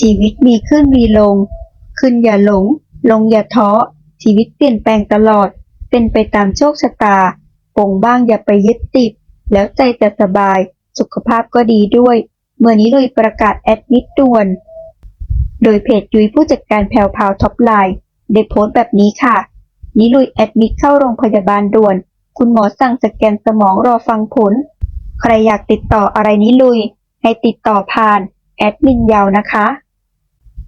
ชีวิตมีขึ้นมีลง ขึ้นอย่าหลง ลงอย่าท้อ ชีวิตเปลี่ยนแปลงตลอด เป็นไปตามโชคชะตาปงบ้างอย่าไปยึดติด แล้วใจจะสบาย สุขภาพก็ดีด้วย เมื่อนี้เลยประกาศแอดมิดด่วน โดยเพจยุ้ยผู้จัดการแพลวพาวท็อปไลน์ได้โพสต์แบบนี้ค่ะ นิลุยแอดมิดเข้าโรงพยาบาลด่วน คุณหมอสั่งสแกนสมองรอฟังผล ใครอยากติดต่ออะไรนิลุย ให้ติดต่อผ่านแอดมินยาวนะคะ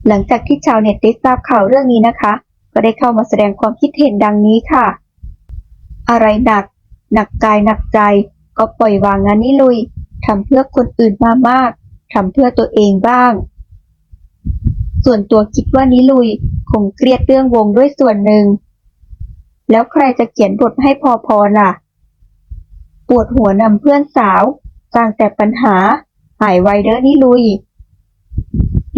หลังจากที่ชาวเน็ตได้ทราบข่าวเรื่องนี้นะคะ ก็ได้เข้ามาแสดงความคิดเห็นดังนี้ค่ะ อะไรหนัก หนักกายหนักใจ ก็ปล่อยวางงานนี้ลุยทำเพื่อคนอื่นมามากทำเพื่อตัวเองบ้าง ส่วนตัวคิดว่านิลุยคงเครียดเรื่องวงด้วยส่วนหนึ่ง แล้วใครจะเขียนบทให้พอพอล่ะ ปวดหัวนำเพื่อนสาวสร้างแต่ปัญหา หายไวเด้อนิลุย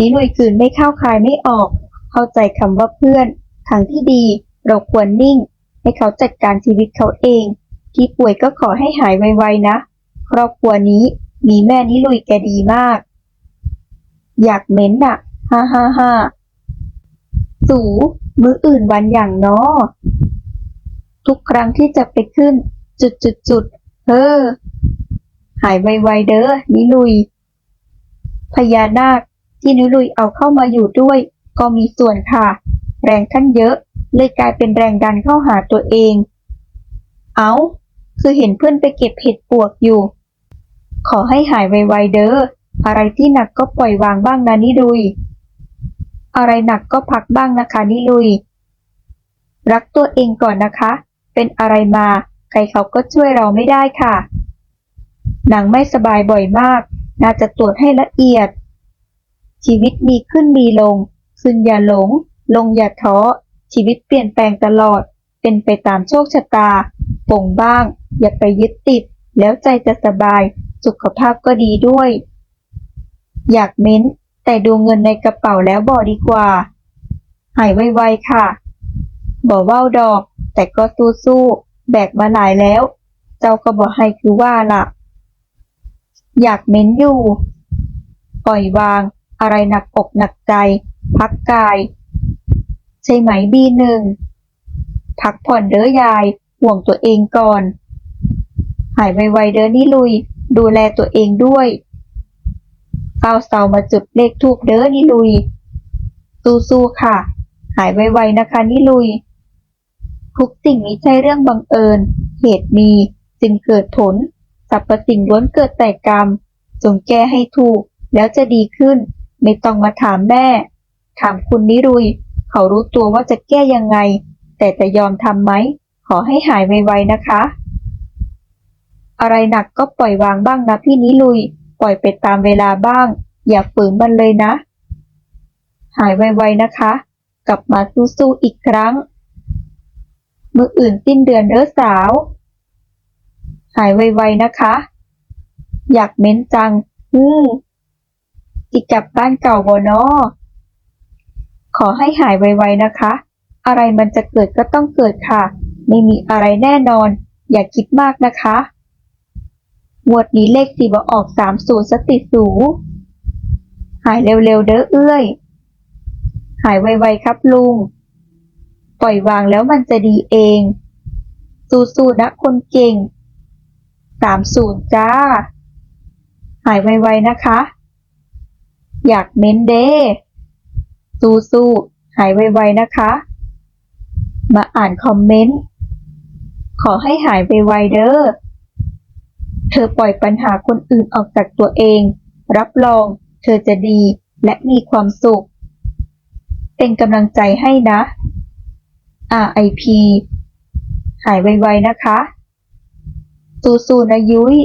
นิลุยคืนไม่เข้าคายไม่ออก เข้าใจคำว่าเพื่อน ทางที่ดีเราควรนิ่ง ให้เขาจัดการชีวิตเขาเอง ที่ป่วยก็ขอให้หายไวๆนะ ครอบครัวนี้มีแม่นิลุยแกดีมาก อยากเม้นอะฮ่าฮ่าฮ่าสูมื้ออื่นวันอย่างนอทุกครั้งที่จะไปขึ้น จุดจุดจุดๆเฮ้อหายไวๆเด้อนิลุย พญานาค ที่นิลุยเอาเข้ามาอยู่ด้วย ก็มีส่วนค่ะ แรงท่านเยอะเลยกลายเป็นแรงดันเข้าหาตัวเอง เอาคือเห็นเพื่อนไปเก็บเห็ดปวกอยู่ ขอให้หายไวๆเด้อ อะไรที่หนักก็ปล่อยวางบ้างนะนิลุย อะไรหนักก็พักบ้างนะคะนิลุย รักตัวเองก่อนนะคะ เป็นอะไรมา ใครเขาก็ช่วยเราไม่ได้ค่ะ หนังไม่สบายบ่อยมาก น่าจะตรวจให้ละเอียด ชีวิตมีขึ้นมีลงขึ้นอย่าหลง ลงอย่าท้อ ชีวิตเปลี่ยนแปลงตลอด เป็นไปตามโชคชะตาป่งบ้าง อย่าไปยึดติด แล้วใจจะสบาย สุขภาพก็ดีด้วย อยากเม้น แต่ดูเงินในกระเป๋าแล้วบอดีกว่า หายไวๆค่ะบ่เว้าดอก แต่ก็สู้ๆ แบกมาหลายแล้ว เจ้าก็บอกให้คือว่าล่ะ อยากเม้นอยู่ ปล่อยวาง อะไรหนักอกหนักใจ พักกาย ใช่ไหมบีหนึ่งพักผ่อนเด้อยาย ห่วงตัวเองก่อน หายไวๆเด้อนี่ลุย ดูแลตัวเองด้วยเฝ้าเสามาจุดเลขทูบเด้อนี่ลุย สู้ๆค่ะ หายไวๆนะคะนี่ลุย ทุกสิ่งนี้ใช่เรื่องบังเอิญ เหตุมีจึงเกิดผลสรรพสิ่งล้วนเกิดแต่กรรม จงแก้ให้ถูกแล้วจะดีขึ้น ไม่ต้องมาถามแม่ ถามคุณนิรุย เขารู้ตัวว่าจะแก้ยังไง แต่จะยอมทำไหม ขอให้หายไวๆนะคะ อะไรหนักก็ปล่อยวางบ้างนะพี่นิลุย ปล่อยไปตามเวลาบ้าง อย่าฝืนมันเลยนะ หายไวๆนะคะ กลับมาสู้ๆอีกครั้งมืออื่นสิ้นเดือนเด้อสาว หายไวๆนะคะ อยากเม้นจัง อืม จิกลับบ้านเก่าบ่นอขอให้หายไวๆนะคะ อะไรมันจะเกิดก็ต้องเกิดค่ะ ไม่มีอะไรแน่นอน อย่าคิดมากนะคะงวดนี้เลขสี่บออกสามศูนย์สติสูหายเร็วๆเด้อเอื้อย หายไวๆครับลุง ปล่อยวางแล้วมันจะดีเอง สู้ๆนะคนเก่งสามศูนย์จ้า หายไวๆนะคะ อยากเม้นเด้สู้ๆหายไวๆนะคะ มาอ่านคอมเมนต์ ขอให้หายไวๆเด้อ เธอปล่อยปัญหาคนอื่นออกจากตัวเอง รับรอง เธอจะดีและมีความสุข เป็นกำลังใจให้นะ RIP หายไวๆนะคะสู้ๆนะยุ้ย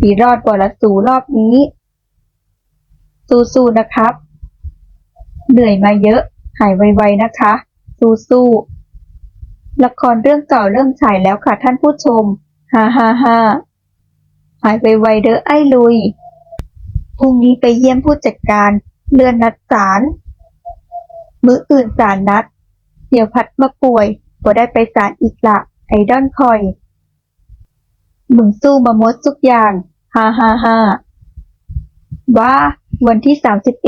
ปีรอดบอละสูรอบนี้ สู้ๆนะครับ เหนื่อยมาเยอะ หายไวๆนะคะ สู้ๆละครเรื่องเก่าเริ่มฉายแล้วค่ะท่านผู้ชมฮ่าฮ่าฮ่าหายไวๆเด้อไอ้ลุยพรุ่งนี้ไปเยี่ยมผู้จัดการเลื่อนนัดศาลมื้ออื่นศาลนัด เดี๋ยวพัดมาป่วยก็ได้ไปศาลอีกละไอดอนคอยมึงสู้มาหมดทุกอย่าง ฮ่าฮ่าฮ่าว่า วันที่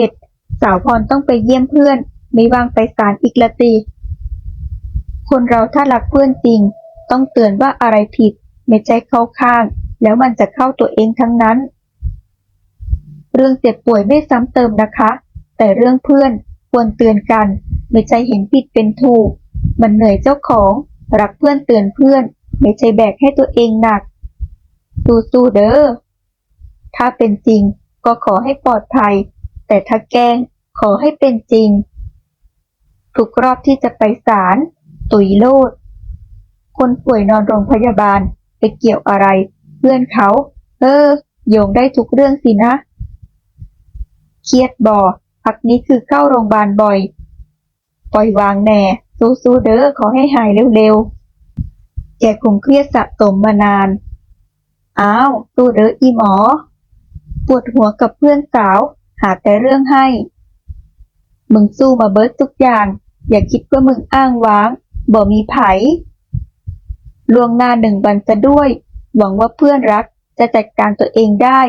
31 สาวพรต้องไปเยี่ยมเพื่อน ไม่ว่างไปศาลอีกละตีคนเราถ้ารักเพื่อนจริง ต้องเตือนว่าอะไรผิด ไม่ใช่เข้าข้าง แล้วมันจะเข้าตัวเองทั้งนั้น เรื่องเจ็บป่วยไม่ซ้ำเติมนะคะ แต่เรื่องเพื่อนควรเตือนกัน ไม่ใช่เห็นผิดเป็นถูก มันเหนื่อยเจ้าของ รักเพื่อนเตือนเพื่อน ไม่ใช่แบกให้ตัวเองหนักสู้ๆเด้อถ้าเป็นจริง ก็ขอให้ปลอดภัย แต่ถ้าแกล้งขอให้เป็นจริง ทุกรอบที่จะไปศาลตุยโลด คนป่วยนอนโรงพยาบาลไปเกี่ยวอะไร เพื่อนเขาเออโยงได้ทุกเรื่องสินะ เครียดบ่พักนี้คือเข้าโรงพยาบาลบ่อย ปล่อยวางแน่ สู้ๆเด้อขอให้หายเร็วๆแกคงเครียดสะสมมานาน อ้าว สู้เด้ออีหมอ ปวดหัวกับเพื่อนสาว หาแต่เรื่องให้ มึงสู้มาเบิร์ดทุกอย่าง อย่าคิดว่ามึงอ้างว้าง บ่มีไผล่วงหน้าหนึ่งวันจะด้วย หวังว่าเพื่อนรักจะจัดการตัวเองได้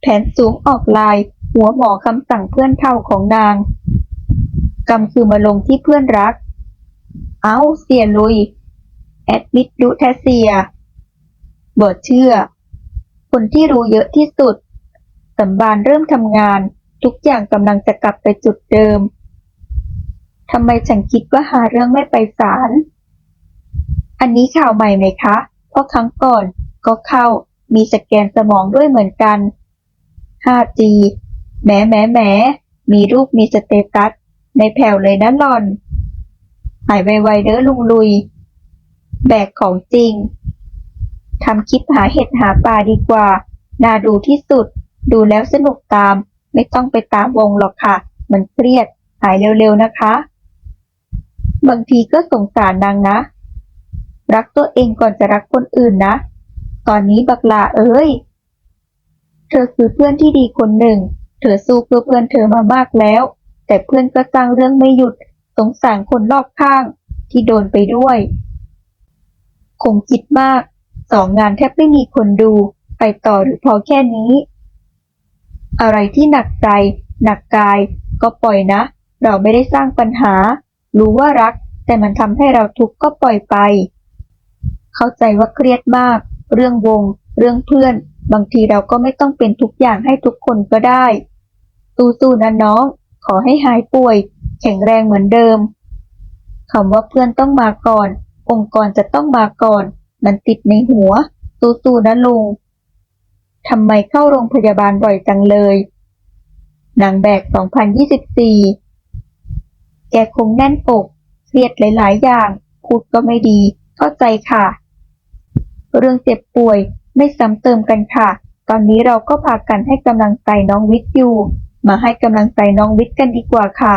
แผนสูงออกลาย หัวหมอคำสั่งเพื่อนเท่าของนางกรรมคือมาลงที่เพื่อนรัก เอาเสียลุย แอดมิดดูแทเซียบอดเชื่อ คนที่รู้เยอะที่สุด สัมบานเริ่มทำงาน ทุกอย่างกำลังจะกลับไปจุดเดิม ทำไมฉันคิดว่าหาเรื่องไม่ไปศาล อันนี้ข่าวใหม่ไหมคะ เพราะครั้งก่อนก็เข้ามีสแกนสมองด้วยเหมือนกัน 5G แหมแหมแหมมีรูปมีสเตตัสในแผ่วเลยนะหลอน หายไวๆเด้อลุงลุย แบกของจริง ทำคลิปหาเห็ดหาปลาดีกว่า น่าดูที่สุด ดูแล้วสนุกตาม ไม่ต้องไปตามวงหรอกค่ะ มันเครียด หายเร็วๆนะคะ บางทีก็สงสารนางนะ รักตัวเองก่อนจะรักคนอื่นนะ ตอนนี้บักลาเอ้ย เธอคือเพื่อนที่ดีคนหนึ่ง เธอสู้เพื่อเพื่อนเธอมามากแล้ว แต่เพื่อนก็สร้างเรื่องไม่หยุด สงสารคนรอบข้างที่โดนไปด้วย คงคิดมาก สองงานแทบไม่มีคนดู ไปต่อหรือพอแค่นี้ อะไรที่หนักใจ หนักกาย ก็ปล่อยนะ เราไม่ได้สร้างปัญหา รู้ว่ารัก แต่มันทำให้เราทุกข์ก็ปล่อยไป เข้าใจว่าเครียดมาก เรื่องวง เรื่องเพื่อน บางทีเราก็ไม่ต้องเป็นทุกอย่างให้ทุกคนก็ได้ สู้ๆนะน้อง ขอให้หายป่วย แข็งแรงเหมือนเดิมคำว่าเพื่อนต้องมาก่อน องค์กรจะต้องมาก่อน มันติดในหัว สู้ๆนะลุง ทำไมเข้าโรงพยาบาลบ่อยจังเลยนางแบก 2024 แกคงแน่นอกเครียดหลาย ๆ อย่าง พูดก็ไม่ดี เข้าใจค่ะ เรื่องเจ็บป่วยไม่ซ้ำเติมกันค่ะ ตอนนี้เราก็พากันให้กำลังใจน้องวิทย์อยู่ มาให้กำลังใจน้องวิทย์กันดีกว่าค่ะ